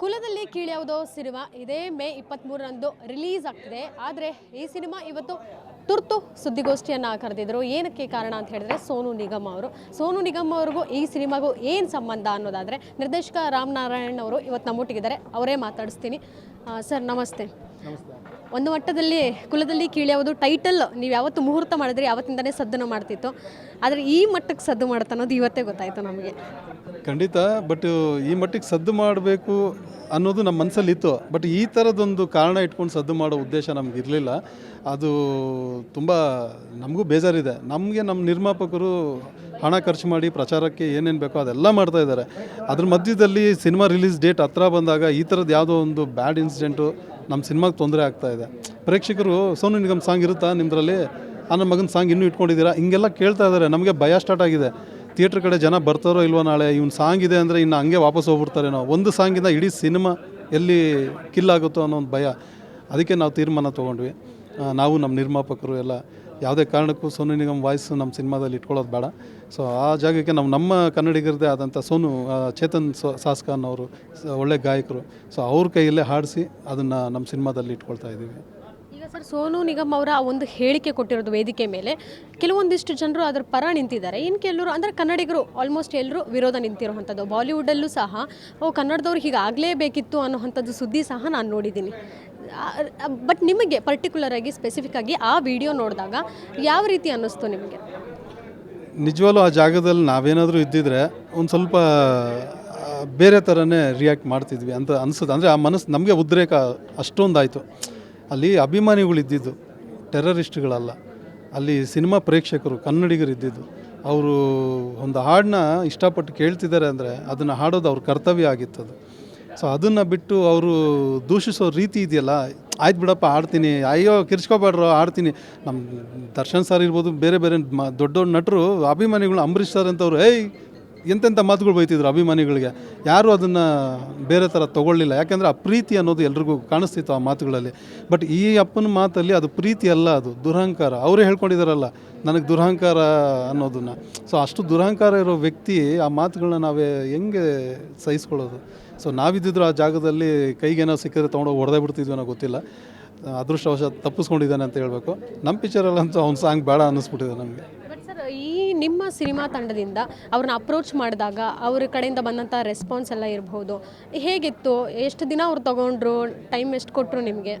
ಕುಲದಲ್ಲಿ ಕೀಳ್ಯಾವುದೋ ಸಿನಿಮಾ, ಇದೇ ಮೇ ಇಪ್ಪತ್ತ್ಮೂರರಂದು ರಿಲೀಸ್ ಆಗ್ತಿದೆ. ಆದರೆ ಈ ಸಿನಿಮಾ ಇವತ್ತು ತುರ್ತು ಸುದ್ದಿಗೋಷ್ಠಿಯನ್ನು ಕರೆದಿದ್ದರು ಏನಕ್ಕೆ ಕಾರಣ ಅಂತ ಹೇಳಿದ್ರೆ ಸೋನು ನಿಗಮ್ ಅವರು. ಸೋನು ನಿಗಮ್ ಅವ್ರಿಗೂ ಈ ಸಿನಿಮಾಗೂ ಏನು ಸಂಬಂಧ ಅನ್ನೋದಾದರೆ ನಿರ್ದೇಶಕ ರಾಮ್ ನಾರಾಯಣ್ ಅವರು ಇವತ್ತು ನಮ್ಮೊಟ್ಟಿಗಿದ್ದಾರೆ. ಅವರೇ ಮಾತಾಡಿಸ್ತೀನಿ. ಸರ್, ನಮಸ್ತೆ. ಒಂದು ಮಟ್ಟದಲ್ಲಿ ಕುಲದಲ್ಲಿ ಕೀಳ್ಯಾವುದು ಟೈಟಲ್ ನೀವು ಯಾವತ್ತು ಮುಹೂರ್ತ ಮಾಡಿದ್ರಿ ಯಾವತ್ತಿಂದನೇ ಸದ್ದನ್ನು ಮಾಡ್ತಿತ್ತು. ಆದರೆ ಈ ಮಟ್ಟಕ್ಕೆ ಸದ್ದು ಮಾಡುತ್ತೆ ಅನ್ನೋದು ಇವತ್ತೇ ಗೊತ್ತಾಯಿತು ನಮಗೆ. ಖಂಡಿತ ಬಟ್ ಈ ಮಟ್ಟಿಗೆ ಸದ್ದು ಮಾಡಬೇಕು ಅನ್ನೋದು ನಮ್ಮ ಮನಸ್ಸಲ್ಲಿ ಇತ್ತು ಬಟ್ ಈ ಥರದೊಂದು ಕಾರಣ ಇಟ್ಕೊಂಡು ಸದ್ದು ಮಾಡೋ ಉದ್ದೇಶ ನಮ್ಗೆ ಇರಲಿಲ್ಲ. ಅದು ತುಂಬ ನಮಗೂ ಬೇಜಾರಿದೆ. ನಮಗೆ ನಮ್ಮ ನಿರ್ಮಾಪಕರು ಹಣ ಖರ್ಚು ಮಾಡಿ ಪ್ರಚಾರಕ್ಕೆ ಏನೇನು ಬೇಕೋ ಅದೆಲ್ಲ ಮಾಡ್ತಾ ಇದ್ದಾರೆ. ಅದ್ರ ಮಧ್ಯದಲ್ಲಿ ಸಿನಿಮಾ ರಿಲೀಸ್ ಡೇಟ್ ಹತ್ರ ಬಂದಾಗ ಈ ಥರದ್ದು ಯಾವುದೋ ಒಂದು ಬ್ಯಾಡ್ ಇನ್ಸಿಡೆಂಟು ನಮ್ಮ ಸಿನಿಮಾಗೆ ತೊಂದರೆ ಆಗ್ತಾ ಇದೆ. ಪ್ರೇಕ್ಷಕರು, ಸೋನು ನಿಗಮ್ ಸಾಂಗ್ ಇರುತ್ತಾ ನಿಮ್ಮದ್ರಲ್ಲಿ ಆ ನನ್ನ ಮಗನ ಸಾಂಗ್ ಇನ್ನೂ ಇಟ್ಕೊಂಡಿದ್ದೀರಾ? ಹಿಂಗೆಲ್ಲ ಕೇಳ್ತಾ ಇದ್ದಾರೆ. ನಮಗೆ ಭಯ ಸ್ಟಾರ್ಟ್ ಆಗಿದೆ. ಥಿಯೇಟ್ರ್ ಕಡೆ ಜನ ಬರ್ತಾರೋ ಇಲ್ವೋ ನಾಳೆ? ಇವ್ನ ಸಾಂಗ್ ಇದೆ ಅಂದರೆ ಇನ್ನು ಹಂಗೆ ವಾಪಸ್ ಹೋಗ್ಬಿಡ್ತಾರೇನೋ ಒಂದು ಸಾಂಗಿಂದ ಇಡೀ ಸಿನಿಮಾ ಎಲ್ಲಿ ಕಿಲ್ ಆಗುತ್ತೋ ಅನ್ನೋ ಒಂದು ಭಯ. ಅದಕ್ಕೆ ನಾವು ತೀರ್ಮಾನ ತೊಗೊಂಡ್ವಿ. ನಾವು ನಮ್ಮ ನಿರ್ಮಾಪಕರು ಎಲ್ಲ ಯಾವುದೇ ಕಾರಣಕ್ಕೂ ಸೋನು ನಿಗಮ್ ವಾಯ್ಸ್ ನಮ್ಮ ಸಿನಿಮಾದಲ್ಲಿ ಇಟ್ಕೊಳ್ಳೋದು ಬೇಡ. ಸೊ ಆ ಜಾಗಕ್ಕೆ ನಾವು ನಮ್ಮ ಕನ್ನಡಿಗರದೇ ಆದಂಥ ಸೋನು ಚೇತನ್ ಸಾಸ್ಕಾನ್ ಅವರು, ಒಳ್ಳೆ ಗಾಯಕರು. ಸೊ ಅವ್ರ ಕೈಯಲ್ಲೇ ಹಾಡಿಸಿ ಅದನ್ನು ನಮ್ಮ ಸಿನಿಮಾದಲ್ಲಿ ಇಟ್ಕೊಳ್ತಾ ಇದ್ದೀವಿ. ಈಗ ಸರ್, ಸೋನು ನಿಗಮ್ ಅವರ ಒಂದು ಹೇಳಿಕೆ ಕೊಟ್ಟಿರೋದು ವೇದಿಕೆ ಮೇಲೆ. ಕೆಲವೊಂದಿಷ್ಟು ಜನರು ಅದರ ಪರ ನಿಂತಿದ್ದಾರೆ. ಇನ್ನು ಕೆಲವರು, ಅಂದರೆ ಕನ್ನಡಿಗರು ಆಲ್ಮೋಸ್ಟ್ ಎಲ್ಲರೂ ವಿರೋಧ ನಿಂತಿರುವಂಥದ್ದು. ಬಾಲಿವುಡಲ್ಲೂ ಸಹ, ಓ, ಕನ್ನಡದವ್ರು ಹೀಗಾಗಲೇಬೇಕಿತ್ತು ಅನ್ನೋವಂಥದ್ದು ಸುದ್ದಿ ಸಹ ನಾನು ನೋಡಿದ್ದೀನಿ. ಬಟ್ ನಿಮಗೆ ಪರ್ಟಿಕ್ಯುಲರ್ ಆಗಿ ಸ್ಪೆಸಿಫಿಕ್ ಆಗಿ ಆ ವಿಡಿಯೋ ನೋಡಿದಾಗ ಯಾವ ರೀತಿ ಅನ್ನಿಸ್ತು ನಿಮಗೆ? ನಿಜವಾಗ್ಲೂ ಆ ಜಾಗದಲ್ಲಿ ನಾವೇನಾದರೂ ಇದ್ದಿದ್ರೆ ಒಂದು ಸ್ವಲ್ಪ ಬೇರೆ ಥರನೇ ರಿಯಾಕ್ಟ್ ಮಾಡ್ತಿದ್ವಿ ಅಂತ ಅನಿಸುತ್ತೆ. ಅಂದರೆ ಆ ಮನಸ್ಸು ನಮಗೆ ಉದ್ರೇಕ ಅಷ್ಟೊಂದಾಯಿತು. ಅಲ್ಲಿ ಅಭಿಮಾನಿಗಳು ಇದ್ದಿದ್ದು ಟೆರರಿಸ್ಟ್ಗಳಲ್ಲ ಅಲ್ಲಿ ಸಿನಿಮಾ ಪ್ರೇಕ್ಷಕರು, ಕನ್ನಡಿಗರು ಇದ್ದಿದ್ದು. ಅವರು ಒಂದು ಹಾಡನ್ನ ಇಷ್ಟಪಟ್ಟು ಕೇಳ್ತಿದ್ದಾರೆ ಅಂದರೆ ಅದನ್ನು ಹಾಡೋದು ಅವ್ರ ಕರ್ತವ್ಯ ಆಗಿತ್ತದು ಸೊ ಅದನ್ನು ಬಿಟ್ಟು ಅವರು ದೂಷಿಸೋ ರೀತಿ ಇದೆಯಲ್ಲ, ಆಯ್ತು ಬಿಡಪ್ಪ, ಆಡ್ತೀನಿ. ಅಯ್ಯೋ, ಕಿರ್ಚ್ಕೊಬೇಡ್ರೋ, ಆಡ್ತೀನಿ. ನಮ್ಮ ದರ್ಶನ್ ಸರ್ ಇರ್ಬೋದು, ಬೇರೆ ಬೇರೆ ಮ ದೊಡ್ಡ ದೊಡ್ಡ ನಟರು, ಅಭಿಮಾನಿಗಳು ಅಂಬರೀಷ್ ಸರ್ ಅಂತವ್ರು, ಏಯ್ ಎಂತೆಂಥ ಮಾತುಗಳು ಬೈತಿದ್ರು ಅಭಿಮಾನಿಗಳಿಗೆ. ಯಾರೂ ಅದನ್ನು ಬೇರೆ ಥರ ತೊಗೊಳ್ಳಿಲ್ಲ. ಯಾಕೆಂದರೆ ಆ ಪ್ರೀತಿ ಅನ್ನೋದು ಎಲ್ರಿಗೂ ಕಾಣಿಸ್ತಿತ್ತು ಆ ಮಾತುಗಳಲ್ಲಿ. ಬಟ್ ಈ ಅಪ್ಪನ ಮಾತಲ್ಲಿ ಅದು ಪ್ರೀತಿ ಅಲ್ಲ, ಅದು ದುರಹಂಕಾರ. ಅವರೇ ಹೇಳ್ಕೊಂಡಿದ್ದಾರಲ್ಲ ನನಗೆ ದುರಹಂಕಾರ ಅನ್ನೋದನ್ನು. ಸೊ ಅಷ್ಟು ದುರಹಂಕಾರ ಇರೋ ವ್ಯಕ್ತಿ ಆ ಮಾತುಗಳನ್ನ ನಾವೇ ಹೆಂಗೆ ಸಹಿಸ್ಕೊಳ್ಳೋದು? ಸೊ ನಾವಿದ್ದಿದ್ರು ಆ ಜಾಗದಲ್ಲಿ ಕೈಗೇನೋ ಸಿಕ್ಕಿದ್ರೆ ತೊಗೊಂಡೋಗಿ ಹೊಡೆದೇ ಬಿಡ್ತಿದ್ವಿ ಅನ್ನೋ ಗೊತ್ತಿಲ್ಲ. ಅದೃಷ್ಟವಶ ತಪ್ಪಿಸ್ಕೊಂಡಿದ್ದಾನೆ ಅಂತ ಹೇಳಬೇಕು. ನಮ್ಮ ಪಿಕ್ಚರಲ್ಲಂತೂ ಅವ್ನ ಸಾಂಗ್ ಬೇಡ ಅನ್ನಿಸ್ಬಿಟ್ಟಿದೆ ನಮಗೆ. ಈ ನಿಮ್ಮ ಸಿನಿಮಾ ತಂಡದಿಂದ ಅವ್ರನ್ನ ಅಪ್ರೋಚ್ ಮಾಡಿದಾಗ ಅವ್ರ ಕಡೆಯಿಂದ ಬಂದಂಥ ರೆಸ್ಪಾನ್ಸ್ ಎಲ್ಲ ಇರಬಹುದು ಹೇಗಿತ್ತು? ಎಷ್ಟು ದಿನ ಅವ್ರು ತಗೊಂಡ್ರು? ಟೈಮ್ ಎಷ್ಟು ಕೊಟ್ಟರು ನಿಮಗೆ?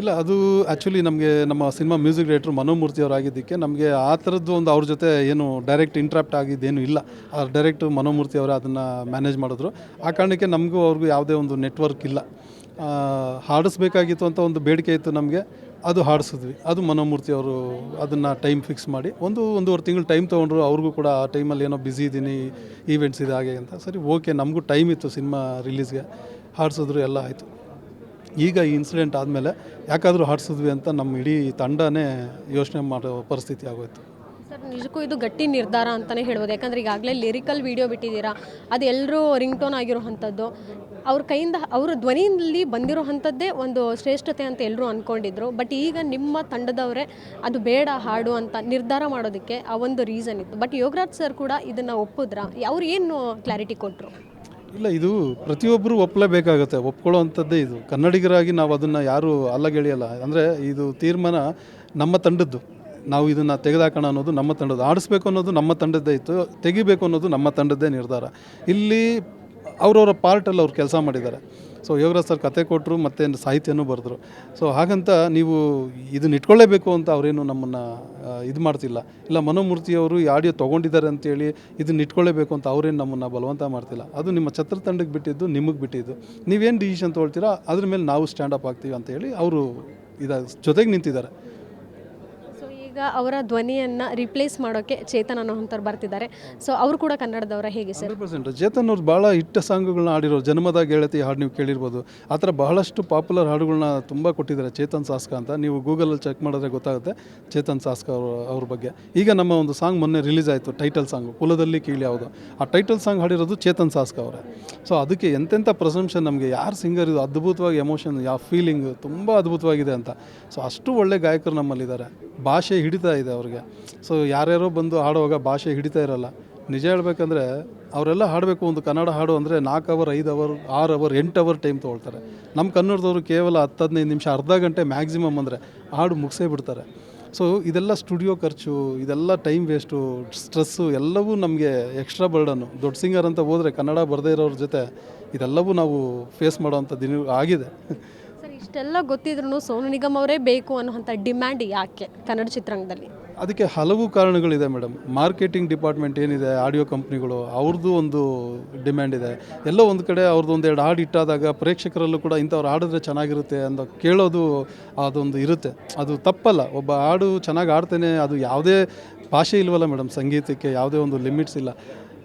ಇಲ್ಲ, ಅದು ಆ್ಯಕ್ಚುಲಿ ನಮಗೆ ನಮ್ಮ ಸಿನಿಮಾ ಮ್ಯೂಸಿಕ್ ಡೈರೆಕ್ಟ್ರು ಮನೋಮೂರ್ತಿ ಅವರಾಗಿದ್ದಕ್ಕೆ ನಮಗೆ ಆ ಥರದ್ದು ಒಂದು ಅವ್ರ ಜೊತೆ ಏನು ಡೈರೆಕ್ಟ್ ಇಂಟ್ರಾಪ್ಟ್ ಆಗಿದ್ದೇನು ಇಲ್ಲ. ಆ ಡೈರೆಕ್ಟ್ ಮನೋಮೂರ್ತಿ ಅವರೇ ಅದನ್ನು ಮ್ಯಾನೇಜ್ ಮಾಡಿದ್ರು. ಆ ಕಾರಣಕ್ಕೆ ನಮಗೂ ಅವ್ರಿಗೂ ಯಾವುದೇ ಒಂದು ನೆಟ್ವರ್ಕ್ ಇಲ್ಲ. ಹಾಡಿಸ್ಬೇಕಾಗಿತ್ತು ಅಂತ ಒಂದು ಬೇಡಿಕೆ ಇತ್ತು ನಮಗೆ. ಅದು ಹಾಡಿಸಿದ್ವಿ. ಅದು ಮನೋಮೂರ್ತಿ ಅವರು ಅದನ್ನು ಟೈಮ್ ಫಿಕ್ಸ್ ಮಾಡಿ ಒಂದು ಒಂದೂವರೆ ತಿಂಗಳು ಟೈಮ್ ತೊಗೊಂಡ್ರು ಅವ್ರಿಗೂ ಕೂಡ ಆ ಟೈಮಲ್ಲಿ ಏನೋ ಬ್ಯುಸಿ ಇದ್ದೀನಿ ಈವೆಂಟ್ಸ್ ಇದೆ ಹಾಗೆ ಅಂತ. ಸರಿ ಓಕೆ ನಮಗೂ ಟೈಮ್ ಇತ್ತು ಸಿನಿಮಾ ರಿಲೀಸ್ಗೆ ಹಾಡಿಸಿದ್ರು, ಎಲ್ಲ ಆಯಿತು. ಈಗ ಈ ಇನ್ಸಿಡೆಂಟ್ ಆದಮೇಲೆ ಯಾಕಾದರೂ ಹಾಡಿಸಿದ್ವಿ ಅಂತ ನಮ್ಮ ಇಡೀ ತಂಡನೇ ಯೋಚನೆ ಮಾಡೋ ಪರಿಸ್ಥಿತಿ ಆಗೋಯ್ತು. ಸರ್, ನಿಜಕ್ಕೂ ಇದು ಗಟ್ಟಿ ನಿರ್ಧಾರ ಅಂತಲೇ ಹೇಳ್ಬೋದು. ಯಾಕಂದ್ರೆ ಈಗಾಗಲೇ ಲಿರಿಕಲ್ ವಿಡಿಯೋ ಬಿಟ್ಟಿದ್ದೀರಾ, ಅದು ಎಲ್ಲರೂ ರಿಂಗ್ ಟೋನ್ ಆಗಿರುವಂಥದ್ದು. ಅವ್ರ ಕೈಯಿಂದ, ಅವರ ಧ್ವನಿಯಲ್ಲಿ ಬಂದಿರೋವಂಥದ್ದೇ ಒಂದು ಶ್ರೇಷ್ಠತೆ ಅಂತ ಎಲ್ಲರೂ ಅಂದ್ಕೊಂಡಿದ್ರು ಬಟ್ ಈಗ ನಿಮ್ಮ ತಂಡದವರೇ ಅದು ಬೇಡ, ಹಾಡು ಅಂತ ನಿರ್ಧಾರ ಮಾಡೋದಕ್ಕೆ ಆ ಒಂದು ರೀಸನ್ ಇತ್ತು. ಬಟ್ ಯೋಗರಾಜ್ ಸರ್ ಕೂಡ ಇದನ್ನು ಒಪ್ಪಿದ್ರ? ಅವ್ರು ಏನು ಕ್ಲಾರಿಟಿ ಕೊಟ್ಟರು ಇಲ್ಲ, ಇದು ಪ್ರತಿಯೊಬ್ಬರು ಒಪ್ಪಲೇಬೇಕಾಗುತ್ತೆ ಒಪ್ಕೊಳ್ಳೋ ಅಂಥದ್ದೇ ಇದು. ಕನ್ನಡಿಗರಾಗಿ ನಾವು ಅದನ್ನು ಯಾರೂ ಅಲ್ಲಗೆಳೆಯಲ್ಲ. ಅಂದರೆ ಇದು ತೀರ್ಮಾನ ನಮ್ಮ ತಂಡದ್ದು. ನಾವು ಇದನ್ನು ತೆಗೆದಾಕೋಣ ಅನ್ನೋದು ನಮ್ಮ ತಂಡದ್ದು. ಆಡಿಸ್ಬೇಕು ಅನ್ನೋದು ನಮ್ಮ ತಂಡದ್ದೇ ಇತ್ತು. ತೆಗಿಬೇಕು ಅನ್ನೋದು ನಮ್ಮ ತಂಡದ್ದೇ ನಿರ್ಧಾರ. ಇಲ್ಲಿ ಅವ್ರವ್ರ ಪಾರ್ಟಲ್ಲಿ ಅವ್ರು ಕೆಲಸ ಮಾಡಿದ್ದಾರೆ. ಸೊ ಯೋಗರಾಜ್ ಸರ್ ಕತೆ ಕೊಟ್ಟರು ಮತ್ತು ಸಾಹಿತ್ಯನೂ ಬರೆದ್ರು. ಸೊ ಹಾಗಂತ ನೀವು ಇದನ್ನ ಇಟ್ಕೊಳ್ಳೇಬೇಕು ಅಂತ ಅವರೇನು ನಮ್ಮನ್ನು ಇದು ಮಾಡ್ತಿಲ್ಲ. ಇಲ್ಲ ಮನೋಮೂರ್ತಿಯವರು ಈ ಆಡಿಯೋ ತೊಗೊಂಡಿದ್ದಾರೆ ಅಂತೇಳಿ ಇದನ್ನ ಇಟ್ಕೊಳ್ಳೇಬೇಕು ಅಂತ ಅವರೇನು ನಮ್ಮನ್ನು ಬಲವಂತ ಮಾಡ್ತಿಲ್ಲ. ಅದು ನಿಮ್ಮ ಛತ್ರತಂಡಕ್ಕೆ ಬಿಟ್ಟಿದ್ದು, ನಿಮಗೆ ಬಿಟ್ಟಿದ್ದು. ನೀವೇನು ಡಿಸಿಷನ್ ತೊಗೊಳ್ತೀರಾ, ಅದ್ರ ಮೇಲೆ ನಾವು ಸ್ಟ್ಯಾಂಡ್ ಅಪ್ ಆಗ್ತೀವಿ ಅಂತ ಹೇಳಿ ಅವರು ಇದ ಜೊತೆಗೆ ನಿಂತಿದ್ದಾರೆ. ಈಗ ಅವರ ಧ್ವನಿಯನ್ನು ರಿಪ್ಲೇಸ್ ಮಾಡೋಕೆ ಚೇತನ್ ಅನ್ನೋಂಥವ್ರು ಬರ್ತಿದ್ದಾರೆ. ಸೊ ಅವರು ಕೂಡ ಕನ್ನಡದವರ ಹೇಗೆ ಸರ್? ಚೇತನ್ ಅವ್ರು ಭಾಳ ಇಟ್ಟ ಸಾಂಗ್ಗಳನ್ನ ಆಡಿರೋ ಜನ್ಮದ ಗೆಳತಿ ಹಾಡು ನೀವು ಕೇಳಿರ್ಬೋದು. ಆ ಥರ ಬಹಳಷ್ಟು ಪಾಪ್ಯುಲರ್ ಹಾಡುಗಳನ್ನ ತುಂಬ ಕೊಟ್ಟಿದ್ದಾರೆ ಚೇತನ್ ಸಾಸ್ಕ ಅಂತ. ನೀವು ಗೂಗಲಲ್ಲಿ ಚೆಕ್ ಮಾಡಿದ್ರೆ ಗೊತ್ತಾಗುತ್ತೆ ಚೇತನ್ ಸಾಸ್ಕ ಅವ್ರ ಅವ್ರ ಬಗ್ಗೆ. ಈಗ ನಮ್ಮ ಒಂದು ಸಾಂಗ್ ಮೊನ್ನೆ ರಿಲೀಸ್ ಆಯಿತು ಟೈಟಲ್ ಸಾಂಗು ಕುಲದಲ್ಲಿ ಕೀಳಿ ಯಾವುದು? ಆ ಟೈಟಲ್ ಸಾಂಗ್ ಹಾಡಿರೋದು ಚೇತನ್ ಸಾಸ್ಕ ಅವರೇ. ಸೊ ಅದಕ್ಕೆ ಎಂತೆಂಥ ಪ್ರಶಂಸೆ ನಮಗೆ. ಯಾರು ಸಿಂಗರ್ ಇದು? ಅದ್ಭುತವಾಗಿ ಎಮೋಷನ್ ಯಾವ ಫೀಲಿಂಗ್ ತುಂಬ ಅದ್ಭುತವಾಗಿದೆ ಅಂತ. ಸೊ ಅಷ್ಟು ಒಳ್ಳೆ ಗಾಯಕರು ನಮ್ಮಲ್ಲಿದ್ದಾರೆ. ಭಾಷೆ ಹಿಡಿತಾ ಇದೆ ಅವ್ರಿಗೆ. ಸೊ ಯಾರ್ಯಾರೋ ಬಂದು ಹಾಡುವಾಗ ಭಾಷೆ ಹಿಡಿತಾ ಇರಲ್ಲ. ನಿಜ ಹೇಳ್ಬೇಕಂದ್ರೆ ಅವರೆಲ್ಲ ಹಾಡಬೇಕು, ಒಂದು ಕನ್ನಡ ಹಾಡು ಅಂದರೆ ನಾಲ್ಕು ಅವರ್ ಐದು ಅವರ್ ಆರು ಅವರ್ ಎಂಟು ಅವರ್ ಟೈಮ್ ತೊಗೊಳ್ತಾರೆ. ನಮ್ಮ ಕನ್ನಡದವರು ಕೇವಲ ಹತ್ತು ಹದಿನೈದು ನಿಮಿಷ, ಅರ್ಧ ಗಂಟೆ ಮ್ಯಾಕ್ಸಿಮಮ್ ಅಂದರೆ ಹಾಡು ಮುಗಿಸೇ ಬಿಡ್ತಾರೆ. ಸೊ ಇದೆಲ್ಲ ಸ್ಟುಡಿಯೋ ಖರ್ಚು, ಇದೆಲ್ಲ ಟೈಮ್ ವೇಸ್ಟು ಸ್ಟ್ರೆಸ್ಸು ಎಲ್ಲವೂ ನಮಗೆ ಎಕ್ಸ್ಟ್ರಾ ಬರ್ಡನ್ನು ದೊಡ್ಡ ಸಿಂಗರ್ ಅಂತ ಹೋದರೆ ಕನ್ನಡ ಬರದೇ ಇರೋರ ಜೊತೆ ಇದೆಲ್ಲವೂ ನಾವು ಫೇಸ್ ಮಾಡೋವಂಥ ದಿನ ಆಗಿದೆ. ಇಷ್ಟೆಲ್ಲ ಗೊತ್ತಿದ್ರು ಸೋನು ನಿಗಮ್ ಅವರೇ ಬೇಕು ಅನ್ನೋಂಥ ಡಿಮ್ಯಾಂಡ್ ಯಾಕೆ ಕನ್ನಡ ಚಿತ್ರರಂಗದಲ್ಲಿ? ಅದಕ್ಕೆ ಹಲವು ಕಾರಣಗಳಿದೆ ಮೇಡಮ್. ಮಾರ್ಕೆಟಿಂಗ್ ಡಿಪಾರ್ಟ್ಮೆಂಟ್ ಏನಿದೆ, ಆಡಿಯೋ ಕಂಪ್ನಿಗಳು ಅವ್ರದ್ದು ಒಂದು ಡಿಮ್ಯಾಂಡ್ ಇದೆ. ಎಲ್ಲೋ ಒಂದು ಕಡೆ ಅವ್ರದ್ದು ಒಂದು ಎರಡು ಹಾಡು ಇಟ್ಟಾದಾಗ ಪ್ರೇಕ್ಷಕರಲ್ಲೂ ಕೂಡ ಇಂಥವ್ರು ಹಾಡಿದ್ರೆ ಚೆನ್ನಾಗಿರುತ್ತೆ ಅಂತ ಕೇಳೋದು ಅದೊಂದು ಇರುತ್ತೆ. ಅದು ತಪ್ಪಲ್ಲ. ಒಬ್ಬ ಹಾಡು ಚೆನ್ನಾಗಿ ಆಡ್ತೇನೆ ಅದು ಯಾವುದೇ ಭಾಷೆ ಇಲ್ವಲ್ಲ ಮೇಡಮ್, ಸಂಗೀತಕ್ಕೆ ಯಾವುದೇ ಒಂದು ಲಿಮಿಟ್ಸ್ ಇಲ್ಲ.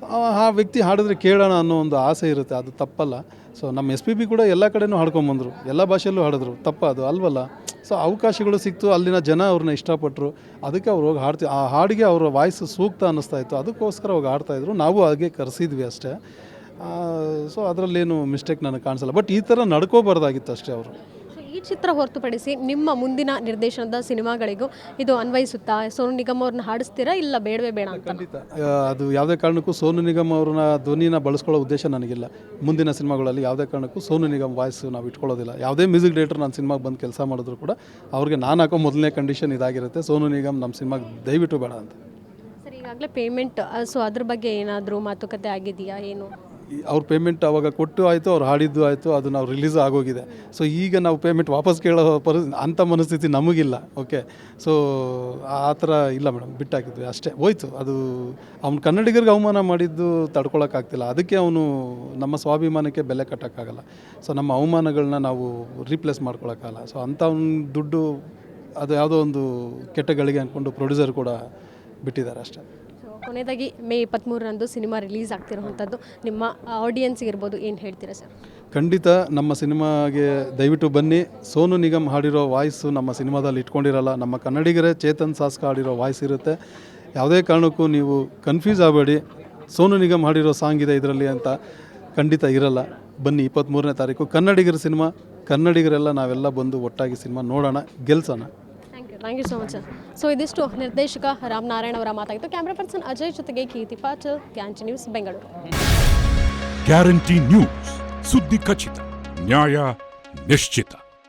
ಆ- ವ್ಯಕ್ತಿ ಹಾಡಿದ್ರೆ ಕೇಳೋಣ ಅನ್ನೋ ಒಂದು ಆಸೆ ಇರುತ್ತೆ, ಅದು ತಪ್ಪಲ್ಲ. ಸೊ ನಮ್ಮ ಎಸ್ ಪಿ ಬಿ ಕೂಡ ಎಲ್ಲ ಕಡೆನೂ ಹಾಡ್ಕೊಂಬಂದರು ಎಲ್ಲ ಭಾಷೆಯಲ್ಲೂ ಹಾಡಿದ್ರು. ತಪ್ಪ ಅದು ಅಲ್ವಲ್ಲ? ಸೊ ಅವಕಾಶಗಳು ಸಿಕ್ತು, ಅಲ್ಲಿನ ಜನ ಅವ್ರನ್ನ ಇಷ್ಟಪಟ್ಟರು ಅದಕ್ಕೆ ಅವ್ರು ಹೋಗಿ ಹಾಡ್ತಿ, ಆ ಹಾಡಿಗೆ ಅವರ ವಾಯ್ಸ್ ಸೂಕ್ತ ಅನ್ನಿಸ್ತಾ ಇತ್ತು. ಅದಕ್ಕೋಸ್ಕರ ಹೋಗಿ ಹಾಡ್ತಾಯಿದ್ರು ನಾವು ಹಾಗೆ ಕರೆಸಿದ್ವಿ ಅಷ್ಟೇ. ಸೊ ಅದರಲ್ಲೇನು ಮಿಸ್ಟೇಕ್ ನನಗೆ ಕಾಣಿಸಲ್ಲ. ಬಟ್ ಈ ಥರ ನಡ್ಕೋಬಾರ್ದಾಗಿತ್ತು ಅಷ್ಟೇ ಅವರು. ಚಿತ್ರ ಹೊರತುಪಡಿಸಿ ನಿಮ್ಮ ಮುಂದಿನ ನಿರ್ದೇಶನದ ಸಿನಿಮಾಗಳಿಗೂ ಇದು ಅನ್ವಯಿಸುತ್ತಾ? ಸೋನು ನಿಗಮ್ ಅವ್ರನ್ನ ಹಾಡಿಸ್ತೀರಾ ಇಲ್ಲ ಬೇಡವೇ ಬೇಡ ಅಂತ? ಖಂಡಿತ. ಆ, ಅದು ಯಾವುದೇ ಕಾರಣಕ್ಕೂ ಸೋನು ನಿಗಮ್ ಅವ್ರನ್ನ ಧ್ವನಿನ ಬಳಸ್ಕೊಳ್ಳೋ ಉದ್ದೇಶ ನನಗಿಲ್ಲ. ಮುಂದಿನ ಸಿನಿಮಾಗಳಲ್ಲಿ ಯಾವುದೇ ಕಾರಣಕ್ಕೂ ಸೋನು ನಿಗಮ್ ವಾಯ್ಸ್ ನಾವು ಇಟ್ಕೊಳ್ಳೋದಿಲ್ಲ. ಯಾವುದೇ ಮ್ಯೂಸಿಕ್ ಡೈರೆಕ್ಟರ್ ನಾನು ಸಿನಿಮಾಗೆ ಬಂದು ಕೆಲಸ ಮಾಡಿದ್ರು ಕೂಡ ಅವ್ರಿಗೆ ನಾನು ಹಾಕೋ ಮೊದಲನೇ ಕಂಡೀಷನ್ ಇದಾಗಿರುತ್ತೆ. ಸೋನು ನಿಗಮ್ ನಮ್ಮ ಸಿನಿಮಾಗೆ ದಯವಿಟ್ಟು ಬೇಡ ಅಂತ. ಸರ್ ಈಗಾಗಲೇ ಪೇಮೆಂಟ್ ಸೊ ಅದ್ರ ಬಗ್ಗೆ ಏನಾದರೂ ಮಾತುಕತೆ ಆಗಿದೆಯಾ ಏನು? ಅವ್ರ ಪೇಮೆಂಟ್ ಅವಾಗ ಕೊಟ್ಟು ಆಯಿತು, ಅವ್ರು ಹಾಡಿದ್ದು ಆಯಿತು, ಅದು ನಾವು ರಿಲೀಸ್ ಆಗೋಗಿದೆ. ಸೊ ಈಗ ನಾವು ಪೇಮೆಂಟ್ ವಾಪಸ್ ಕೇಳೋ ಪರಿ ಅಂಥ ಮನಸ್ಥಿತಿ ನಮಗಿಲ್ಲ ಓಕೆ ಸೊ ಆ ಥರ ಇಲ್ಲ ಮೇಡಮ್ ಬಿಟ್ಟಾಕಿದ್ವಿ ಅಷ್ಟೇ. ಹೋಯ್ತು, ಅದು ಅವ್ನ ಕನ್ನಡಿಗರಿಗೆ ಅವಮಾನ ಮಾಡಿದ್ದು ತಡ್ಕೊಳಕ್ಕಾಗ್ತಿಲ್ಲ. ಅದಕ್ಕೆ ಅವನು ನಮ್ಮ ಸ್ವಾಭಿಮಾನಕ್ಕೆ ಬೆಲೆ ಕಟ್ಟೋಕ್ಕಾಗಲ್ಲ. ಸೊ ನಮ್ಮ ಅವಮಾನಗಳನ್ನ ನಾವು ರೀಪ್ಲೇಸ್ ಮಾಡ್ಕೊಳಕ್ಕಾಗಲ್ಲ. ಸೊ ಅಂಥವ್ನ ದುಡ್ಡು, ಅದು ಯಾವುದೋ ಒಂದು ಕೆಟ್ಟ ಗಳಿಗೆ ಅಂದ್ಕೊಂಡು ಪ್ರೊಡ್ಯೂಸರ್ ಕೂಡ ಬಿಟ್ಟಿದ್ದಾರೆ ಅಷ್ಟೇ. ಕೊನೆಯದಾಗಿ ಮೇ ಇಪ್ಪತ್ತ್ಮೂರರಂದು ಸಿನಿಮಾ ರಿಲೀಸ್ ಆಗ್ತಿರುವಂಥದ್ದು. ನಿಮ್ಮ ಆಡಿಯನ್ಸ್ಗೆ ಇರ್ಬೋದು, ಏನು ಹೇಳ್ತೀರಾ ಸರ್? ಖಂಡಿತ ನಮ್ಮ ಸಿನಿಮಾಗೆ ದಯವಿಟ್ಟು ಬನ್ನಿ. ಸೋನು ನಿಗಮ್ ಹಾಡಿರೋ ವಾಯ್ಸು ನಮ್ಮ ಸಿನಿಮಾದಲ್ಲಿ ಇಟ್ಕೊಂಡಿರಲ್ಲ. ನಮ್ಮ ಕನ್ನಡಿಗರೇ ಚೇತನ್ ಸಾಸ್ಕ ಹಾಡಿರೋ ವಾಯ್ಸ್ ಇರುತ್ತೆ. ಯಾವುದೇ ಕಾರಣಕ್ಕೂ ನೀವು ಕನ್ಫ್ಯೂಸ್ ಆಗಬೇಡಿ. ಸೋನು ನಿಗಮ್ ಹಾಡಿರೋ ಸಾಂಗ್ ಇದೆ ಇದರಲ್ಲಿ ಅಂತ ಖಂಡಿತ ಇರಲ್ಲ. ಬನ್ನಿ, ಇಪ್ಪತ್ತ್ಮೂರನೇ ತಾರೀಕು. ಕನ್ನಡಿಗರ ಸಿನಿಮಾ, ಕನ್ನಡಿಗರೆಲ್ಲ ನಾವೆಲ್ಲ ಬಂದು ಒಟ್ಟಾಗಿ ಸಿನಿಮಾ ನೋಡೋಣ, ಗೆಲ್ಸೋಣ. Thank you so much so ಇದಿಷ್ಟು ನಿರ್ದೇಶಕ ರಾಮನಾರಾಯಣ ಅವರ ಮಾತಾಗಿತ್ತು ಕ್ಯಾಮ್ರಾ ಪರ್ಸನ್ ಅಜಯ್ ಜೊತೆಗೆ ಕೀರ್ತಿ ಪಾಟೀಲ್ ಕ್ಯಾಂಚ್ ನ್ಯೂಸ್ ಬೆಂಗಳೂರು ಗ್ಯಾರಂಟಿ ನ್ಯೂಸ್ ಸುದ್ದಿ ಖಚಿತ, ನ್ಯಾಯ ನಿಶ್ಚಿತ.